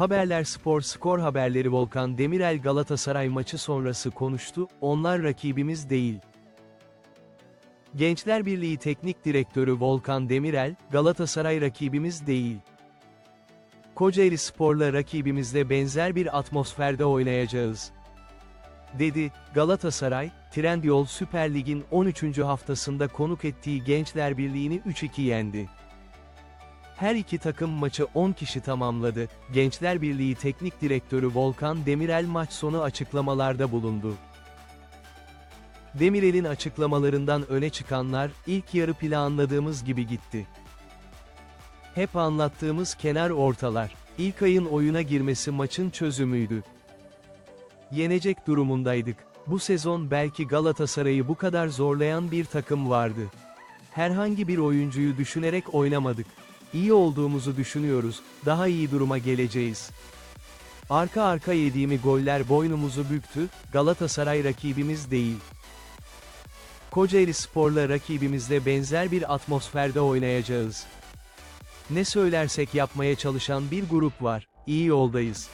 Haberler Spor skor haberleri Volkan Demirel Galatasaray maçı sonrası konuştu, onlar rakibimiz değil. Gençler Birliği Teknik Direktörü Volkan Demirel, Galatasaray rakibimiz değil. Kocaeli Spor'la rakibimizle benzer bir atmosferde oynayacağız. Dedi, Galatasaray, Trendyol Süper Lig'in 13. haftasında konuk ettiği Gençler Birliği'ni 3-2 yendi. Her iki takım maçı 10 kişi tamamladı. Gençler Birliği Teknik Direktörü Volkan Demirel maç sonu açıklamalarda bulundu. Demirel'in açıklamalarından öne çıkanlar, ilk yarı planladığımız gibi gitti. Hep anlattığımız kenar ortalar, ilk ayın oyuna girmesi maçın çözümüydü. Yenecek durumundaydık. Bu sezon belki Galatasaray'ı bu kadar zorlayan bir takım vardı. Herhangi bir oyuncuyu düşünerek oynamadık. İyi olduğumuzu düşünüyoruz, daha iyi duruma geleceğiz. Arka arka yediğimi goller boynumuzu büktü, Galatasaray rakibimiz değil. Kocaeli Spor'la rakibimizle benzer bir atmosferde oynayacağız. Ne söylersek yapmaya çalışan bir grup var, iyi yoldayız.